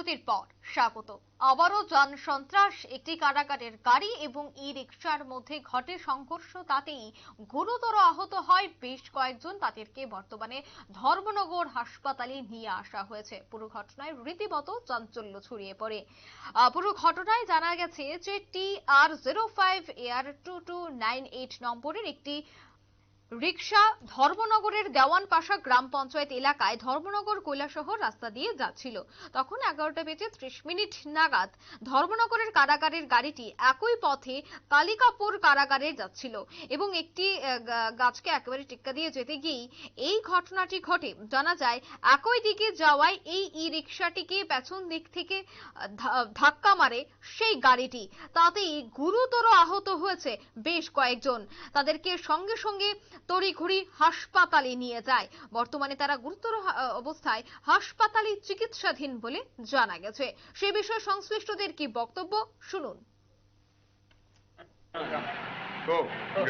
বিরতির পর স্বাগত। আবারও যান সন্ত্রাস, একটি কারাগারের গাড়ি এবং ই রিক্সার মধ্যে ঘটে সংঘর্ষ, তাতেই গুরুতর আহত হয় বেশ কয়েকজন। তাদেরকে বর্তমানে ধর্মনগর হাসপাতালে নিয়ে আসা হয়েছে। পুরো ঘটনায় রীতিমতো চাঞ্চল্য ছড়িয়ে পড়ে। পুরো ঘটনায় জানা গেছে যে T R zero five R two two nine eight নম্বরের একটি রিক্সা ধর্মনগরের দেওয়ান পাশা গ্রাম পঞ্চায়েত এলাকায় ধর্মনগর কৈলাসহর রাস্তা দিয়ে যাচ্ছিল। তখন এগারোটা বেজে ত্রিশ মিনিট নাগাদ ধর্মনগরের কারাগারের গাড়িটি একই পথে কালিকাপুর কারাগারে যাচ্ছিল এবং একটি গাছকে একেবারে টিক্কা দিয়ে যেতে গিয়েই এই ঘটনাটি ঘটে। জানা যায়, একই দিকে যাওয়ায় এই ই রিক্সাটিকে পেছন দিক থেকে ধাক্কা মারে সেই গাড়িটি। তাতেই গুরুতর আহত হয়েছে বেশ কয়েকজন। তাদেরকে সঙ্গে সঙ্গে তড়িঘড়ি হাসপাতালে নিয়ে যায়। বর্তমানে তারা গুরুতর অবস্থায় হাসপাতালে চিকিৎসাধীন বলে জানা গেছে। সে বিষয়ে সংশ্লিষ্টদের কি বক্তব্য? শুনুন। তো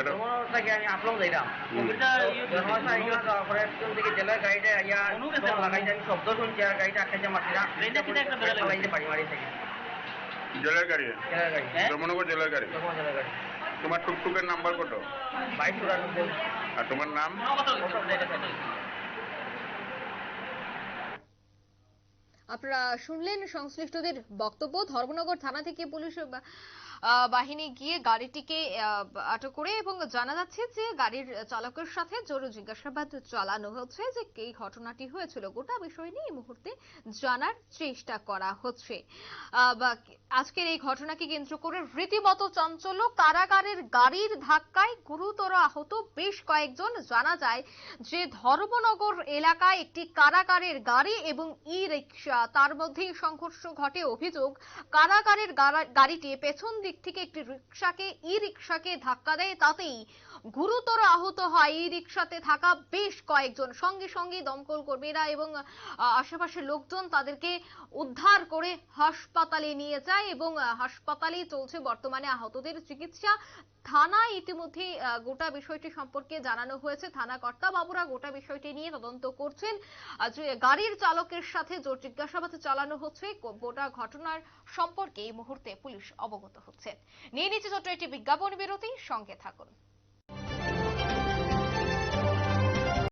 তোমার থেকে আমি আপলোড দিলাম যখন সাইকেল তারপরে একজন থেকে জেলার গাড়িটা আইয়া লাগাইছে আমি শব্দ শুনছি আর গাড়িটা আটকাইছে মাটিরা চালাইতে মারি থেকে জেলার গাড়ি? জেলার গাড়ি জেলার গাড়ি? তখন জেলার গাড়ি। তোমার টুকটুকের নাম্বার কত? বাইক চুরানব্বই। আর তোমার নাম? আপনারা শুনলেন সংশ্লিষ্টদের বক্তব্য ধর্মনগর থানা থেকে পুলিশ বাহিনী গিয়ে গাড়িটিকে আটক করে এবং জানা যাচ্ছে যে গাড়ির চালকের সাথে জোর জিজ্ঞাসাবাদ চালানো হচ্ছে যে এই ঘটনাটি হয়েছিল। গোটা বিষয় নিয়ে এই মুহূর্তে জানার চেষ্টা করা হচ্ছে। আজকের এই ঘটনাকে কেন্দ্র করে রীতিমতো চাঞ্চল্য। কারাগারের গাড়ির ধাক্কায় গুরুতর আহত বেশ কয়েকজন। জানা যায় যে ধর্মনগর এলাকায় একটি কারাগারের গাড়ি এবং ই রিক্সা তার মধ্যেই সংঘর্ষ ঘটে অভিযোগ, কারাগারের গাড়া- গাড়িটি পেছন দিক থেকে একটি রিক্সাকে ই রিক্সাকে ধাক্কা দেয় তাতেই গুরুতর আহত হয়। এই রিক্সাতে থাকা বেশ কয়েকজন। সঙ্গে সঙ্গে দমকল কর্মীরা এবং আশেপাশের লোকজন তাদেরকে উদ্ধার করে হাসপাতালে নিয়ে যায় এবং হাসপাতালে চলছে বর্তমানে আহতদের চিকিৎসা। থানায় ইতিমধ্যে গোটা বিষয়টি সম্পর্কে জানানো হয়েছে। থানা কর্তা বাবুরা গোটা বিষয়টি নিয়ে তদন্ত করছেন। গাড়ির চালকের সাথে জোর জিজ্ঞাসাবাদ চালানো হচ্ছে। গোটা ঘটনার সম্পর্কে এই মুহূর্তে পুলিশ অবগত হচ্ছে। নিয়ে নিচ্ছে ছোট্ট একটি বিজ্ঞাপন বিরতি। সঙ্গে থাকুন।